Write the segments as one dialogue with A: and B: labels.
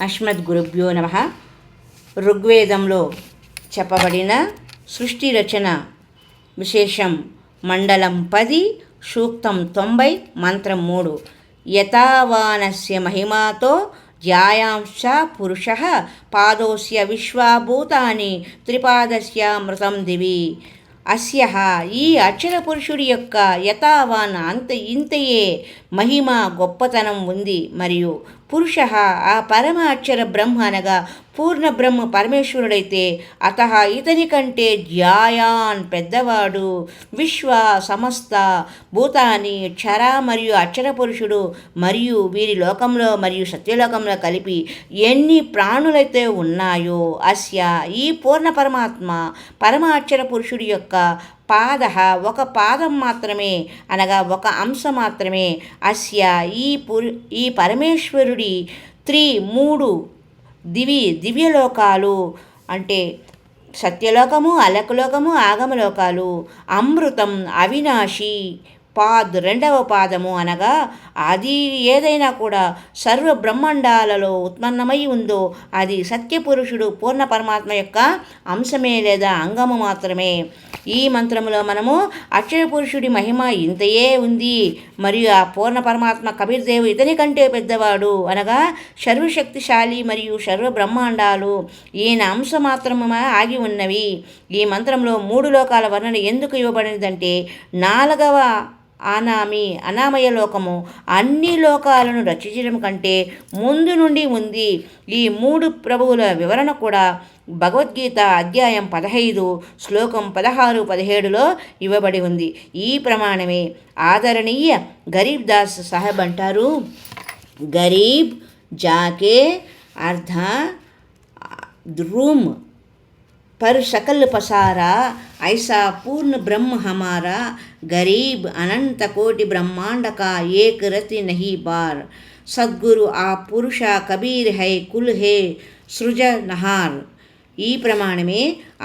A: అస్మద్ గురుభ్యో నమ. ఋగ్వేదంలో చెప్పబడిన సృష్టి రచన విశేషం మండలం పది సూక్తం తొంభై మంత్రం మూడు. యథావానస్య మహిమాతో ధ్యాయాంశ పురుష పాదోస్య విశ్వాభూతాని త్రిపాదస్య మృతం దివి. అస్య ఈ అక్షర పురుషుడి యొక్క యథావాన్ అంత ఇంతయే మహిమ గొప్పతనం ఉంది మరియు పురుష ఆ పరమ అక్షర బ్రహ్మ అనగా పూర్ణ బ్రహ్మ పరమేశ్వరుడైతే అత ఇతని కంటే జ్యాయాన్ పెద్దవాడు. విశ్వ సమస్త భూతాని క్షర మరియు అక్షర పురుషుడు మరియు వీరి లోకంలో మరియు సత్యలోకంలో కలిపి ఎన్ని ప్రాణులైతే ఉన్నాయో అస్య ఈ పూర్ణ పరమాత్మ పరమ అక్షర పురుషుడి యొక్క పాద ఒక పాదం మాత్రమే అనగా ఒక అంశ మాత్రమే. అస్య ఈ పురు ఈ పరమేశ్వరుడి త్రి మూడు దివి దివ్యలోకాలు అంటే సత్యలోకము అలకలోకము ఆగమలోకాలు అమృతం అవినాశి పాద్ రెండవ పాదము అనగా అది ఏదైనా కూడా సర్వ బ్రహ్మాండాలలో ఉత్పన్నమై ఉందో అది సత్యపురుషుడు పూర్ణ పరమాత్మ యొక్క అంశమే లేదా అంగము మాత్రమే. ఈ మంత్రములో మనము అక్షర పురుషుడి మహిమ ఇంతయే ఉంది. మరియు ఆ పూర్ణ పరమాత్మ కబీర్దేవు ఇతని కంటే పెద్దవాడు అనగా సర్వశక్తిశాలి మరియు సర్వ బ్రహ్మాండాలు ఈయన అంశ మాత్రమే ఆగి ఉన్నవి. ఈ మంత్రంలో మూడు లోకాల వర్ణన ఎందుకు ఇవ్వబడినదంటే నాలుగవ అనామి అనామయ లోకము అన్ని లోకాలను రచించడం కంటే ముందు నుండి ఉంది ఈ మూడు ప్రభువుల వివరణ కూడా భగవద్గీత అధ్యాయం పదహైదు శ్లోకం పదహారు పదిహేడులో ఇవ్వబడి ఉంది. ఈ ప్రమాణమే ఆదరణీయ గరీబ్ దాస్ సాహెబ్ అంటారు. గరీబ్ జాకే అర్ధ ధ్రూమ్ पर शकल पसारा ऐसा पूर्ण ब्रह्म हमारा गरीब अनंत कोटि ब्रह्मांड का एक रति नहीं बार सद्गुरु आप पुरुष कबीर है कुल है సృజనహార్ ఈ ప్రమాణమే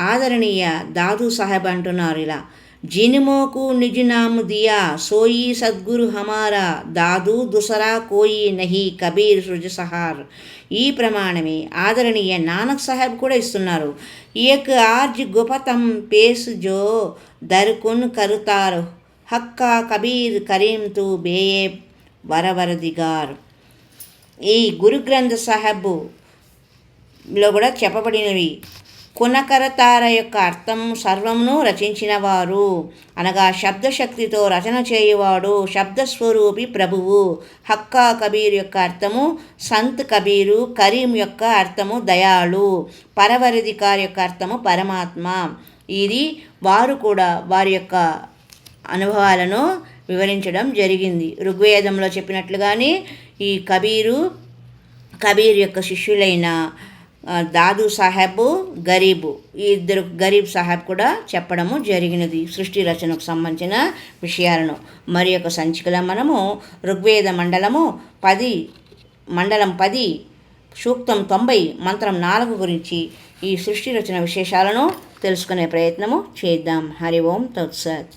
A: ఆదరణీయ దాదు సాహెబ్ అంటున్నారు ఇలా జినుమోకు నిజనాము దియా సోయి సద్గురు హమారా దాదు దుసరా కోయి నహి కబీర్ సృజసహార్. ఈ ప్రమాణమే ఆదరణీయ నానక్ సాహెబ్ కూడా ఇస్తున్నారు. ఏక్ ఆర్జ్ గుపతం పేస్ జో దర్కున్ కరుతారు హక్కా కబీర్ కరీం తు బేయే వరవరదిగార్. ఈ గురు గ్రంథ సాహెబ్లో కూడా చెప్పబడినవి. కునకరతార యొక్క అర్థం సర్వమును రచించిన వారు అనగా శబ్దశక్తితో రచన చేయువాడు శబ్దస్వరూపి ప్రభువు. హక్కా కబీర్ యొక్క అర్థము సంత్ కబీరు కరీం యొక్క అర్థము దయాళు. పరవరిధికార్ యొక్క అర్థము పరమాత్మ. ఇది వారు కూడా వారి యొక్క అనుభవాలను వివరించడం జరిగింది. ఋగ్వేదంలో చెప్పినట్లుగానే ఈ కబీరు కబీర్ యొక్క శిష్యులైన దాదు సాహెబ్ గరీబు. ఈ ఇద్దరు గరీబ్ సాహెబ్ కూడా చెప్పడము జరిగినది. సృష్టి రచనకు సంబంధించిన విషయాలను. మరి యొక్క సంచికలో మనము ఋగ్వేద మండలము పది మండలం పది సూక్తం తొంభై మంత్రం నాలుగు గురించి ఈ సృష్టి రచన విశేషాలను తెలుసుకునే ప్రయత్నము చేద్దాం. హరి ఓం తత్సత్.